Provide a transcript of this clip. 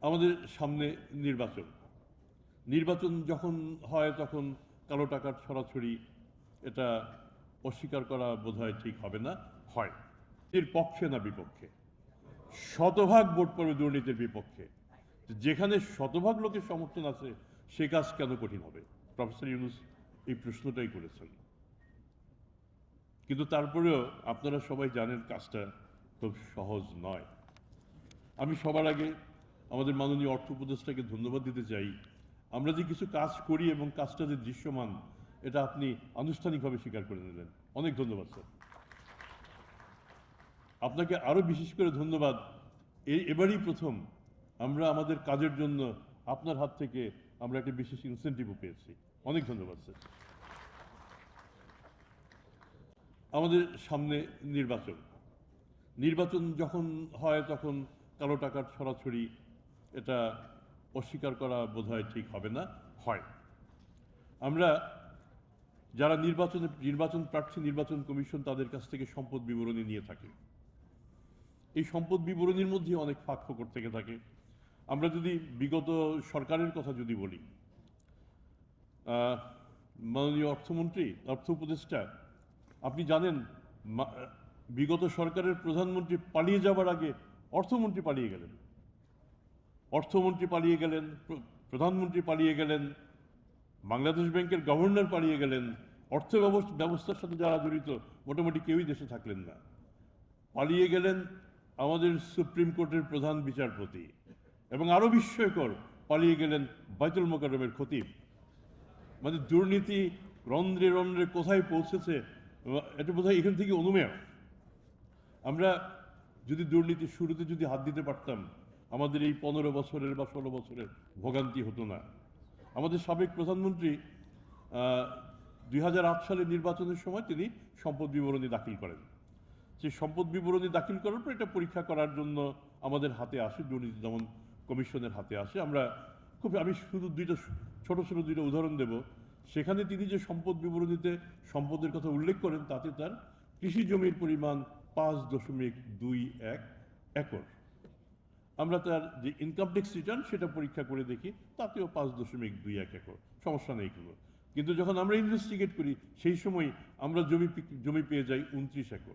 আমাদের সামনে নির্বাচন। নির্বাচন যখন হয় তখন কালো টাকার ছড়াছড়ি এটা অস্বীকার করা বোধহয় ঠিক হবে না, হয়। এর পক্ষে না বিপক্ষে? শতভাগ ভোট পড়বে দুর্নীতির বিপক্ষে। যেখানে শতভাগ লোকের সমর্থন আছে, সে কাজ কেন কঠিন হবে? প্রফেসর ইউনুস এই প্রশ্নটাই করেছেন। কিন্তু তারপরেও আপনারা সবাই জানেন কাজটা খুব সহজ নয়। আমি সবার আগে আমাদের মাননীয় অর্থ উপদেষ্টাকে ধন্যবাদ দিতে চাই। আমরা যে কিছু কাজ করি এবং কাজটা যে দৃশ্যমান, এটা আপনি আনুষ্ঠানিকভাবে স্বীকার করে নিলেন। অনেক ধন্যবাদ, স্যার। আপনাকে আরও বিশেষ করে ধন্যবাদ। এই এবারই প্রথম আমরা আমাদের কাজের জন্য আপনার হাত থেকে আমরা একটা বিশেষ ইনসেন্টিভও পেয়েছি। অনেক ধন্যবাদ, স্যার। আমাদের সামনে নির্বাচন। নির্বাচন যখন হয় তখন কালো টাকার ছড়াছড়ি এটা অস্বীকার করা বোধহয় ঠিক হবে না, হয়। আমরা যারা নির্বাচনে, নির্বাচন প্রার্থী, নির্বাচন কমিশন, তাদের কাছ থেকে সম্পদ বিবরণী নিয়ে থাকি। এই সম্পদ বিবরণীর মধ্যে অনেক ফাঁক থেকে থাকে। আমরা যদি বিগত সরকারের কথা যদি বলি মাননীয় অর্থমন্ত্রী, অর্থ উপদেষ্টা, আপনি জানেন বিগত সরকারের প্রধানমন্ত্রী পালিয়ে যাবার আগে অর্থমন্ত্রী পালিয়ে গেলেন। অর্থমন্ত্রী পালিয়ে গেলেন প্রধানমন্ত্রী পালিয়ে গেলেন, বাংলাদেশ ব্যাংকের গভর্নর পালিয়ে গেলেন, অর্থ ব্যবস- ব্যবস্থার সাথে যারা জড়িত, মোটামুটি কেউই দেশে থাকলেন না। পালিয়ে গেলেন আমাদের সুপ্রিম কোর্টের প্রধান বিচারপতি এবং আরও বিস্ময়কর, পালিয়ে গেলেন বাইতুল মোকারমের খতিব। মানে দুর্নীতি রন্ধ্রে রন্ধ্রে কোথায় পৌঁছেছে, এটা বোধহয় এখান থেকে অনুমেয়। আমরা যদি দুর্নীতির শুরুতে যদি হাত দিতে পারতাম আমাদের এই পনেরো বছরের বা ষোলো বছরের ভোগান্তি হতো না। আমাদের সাবেক প্রধানমন্ত্রী দুই হাজার আট সালের নির্বাচনের সময় তিনি সম্পদ বিবরণী দাখিল করেন। সেই সম্পদ বিবরণী দাখিল করার পর এটা পরীক্ষা করার জন্য আমাদের হাতে আসে, দুর্নীতি দমন কমিশনের হাতে আসে। আমরা খুব, আমি শুধু দুইটা, ছোট ছোট দুইটা উদাহরণ দেব। সেখানে তিনি যে সম্পদ বিবরণীতে সম্পদের কথা উল্লেখ করেন, তাতে তার কৃষি জমির পরিমাণ পাঁচ দশমিক দুই এক একর। আমরা তার যে ইনকাম ট্যাক্স রিটার্ন সেটা পরীক্ষা করে দেখি, তাতেও পাঁচ দশমিক দুই এক একর। সমস্যা নেই কোনো। কিন্তু যখন আমরা ইনভেস্টিগেট করি, সেই সময় আমরা জমি জমি পেয়ে যাই উনত্রিশ একর।